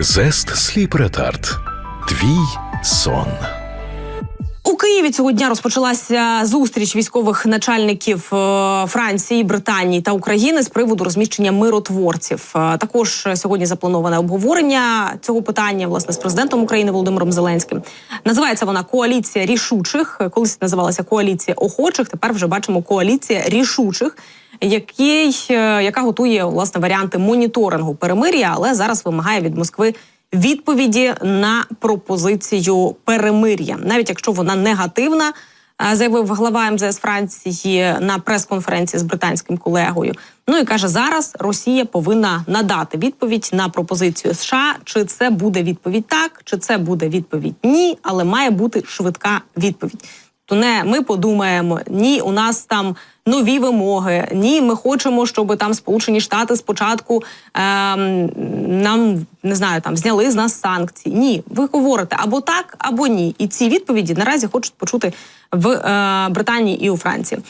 Зест сліп ретард. Твій сон. У Києві цього дня розпочалася зустріч військових начальників е, Франції, Британії та України з приводу розміщення миротворців. Е, Також сьогодні заплановане обговорення цього питання власне з президентом України Володимиром Зеленським. Називається вона коаліція рішучих. Колись називалася коаліція охочих. Тепер вже бачимо коаліція рішучих. Який, е, яка готує власне варіанти моніторингу перемир'я, але зараз вимагає від Москви відповіді на пропозицію перемир'я, навіть якщо вона негативна. е, Заявив глава МЗС Франції на прес-конференції з британським колегою. Ну і каже, зараз Росія повинна надати відповідь на пропозицію США. Чи це буде відповідь так, чи це буде відповідь ні, але має бути швидка відповідь. То не ми подумаємо, ні, у нас там нові вимоги. Ні, ми хочемо, щоб там Сполучені Штати спочатку ем, нам не знаю, там зняли з нас санкції. Ні, ви говорите або так, або ні. І ці відповіді наразі хочуть почути в е, Британії і у Франції.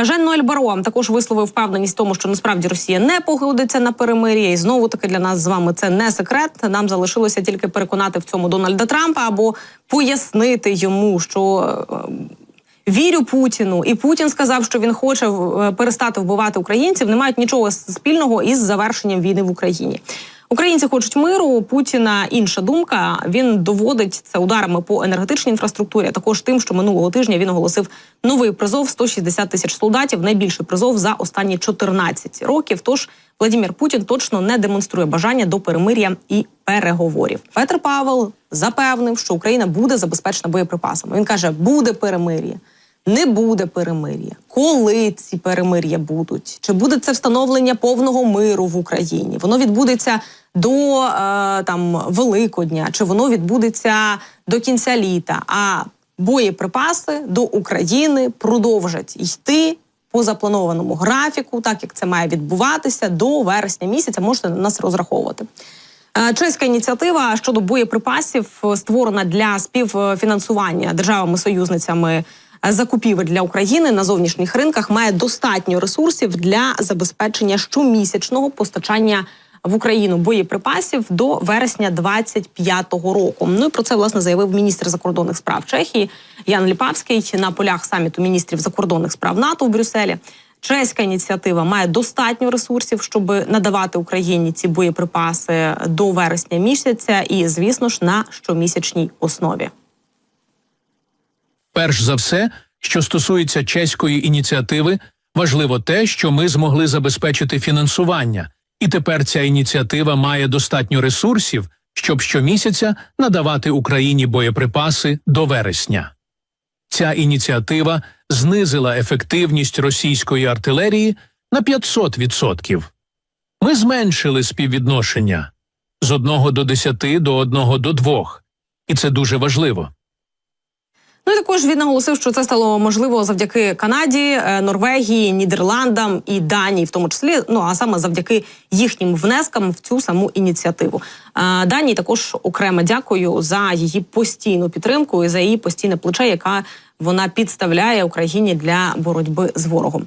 Е, Жан Ноель Баро також висловив впевненість в тому, що насправді Росія не погодиться на перемир'я. І знову таки для нас з вами це не секрет. Нам залишилося тільки переконати в цьому Дональда Трампа або пояснити йому, що. е, Вірю Путіну, і Путін сказав, що він хоче е, перестати вбивати українців. Не мають нічого спільного із завершенням війни в Україні. Українці хочуть миру. Путіна інша думка. Він доводить це ударами по енергетичній інфраструктурі. Також тим, що минулого тижня він оголосив новий призов 160 тисяч солдатів. Найбільший призов за останні 14 років. Тож Владимир Путін точно не демонструє бажання до перемир'я і переговорів. Петр Павел запевнив, що Україна буде забезпечена боєприпасами. Він каже, буде перемир'я. Не буде перемир'я. Коли ці перемир'я будуть? Чи буде це встановлення повного миру в Україні? Воно відбудеться до е, там Великодня, чи воно відбудеться до кінця літа? А боєприпаси до України продовжать йти по запланованому графіку, так як це має відбуватися до вересня місяця. Можете на нас розраховувати. Е, Чеська ініціатива щодо боєприпасів е, створена для співфінансування державами-союзницями е, закупівель для України на зовнішніх ринках має достатньо ресурсів для забезпечення щомісячного постачання в Україну боєприпасів до вересня 25-го року. Ну і про це власне заявив міністр закордонних справ Чехії Ян Ліпавський на полях саміту міністрів закордонних справ НАТО в Брюсселі. Чеська ініціатива має достатньо ресурсів, щоб надавати Україні ці боєприпаси до вересня місяця, і звісно ж на щомісячній основі. Перш за все, що стосується чеської ініціативи, важливо те, що ми змогли забезпечити фінансування, і тепер ця ініціатива має достатньо ресурсів, щоб щомісяця надавати Україні боєприпаси до вересня. Ця ініціатива знизила ефективність російської артилерії на 500%. Ми зменшили співвідношення з 1 до 10 до 1 до 2. І це дуже важливо. Ну і також він наголосив, що це стало можливо завдяки Канаді, е, Норвегії, Нідерландам і Данії, в тому числі. Ну а саме завдяки їхнім внескам в цю саму ініціативу. Данії також окремо дякую за її постійну підтримку і за її постійне плече, яка вона підставляє Україні для боротьби з ворогом.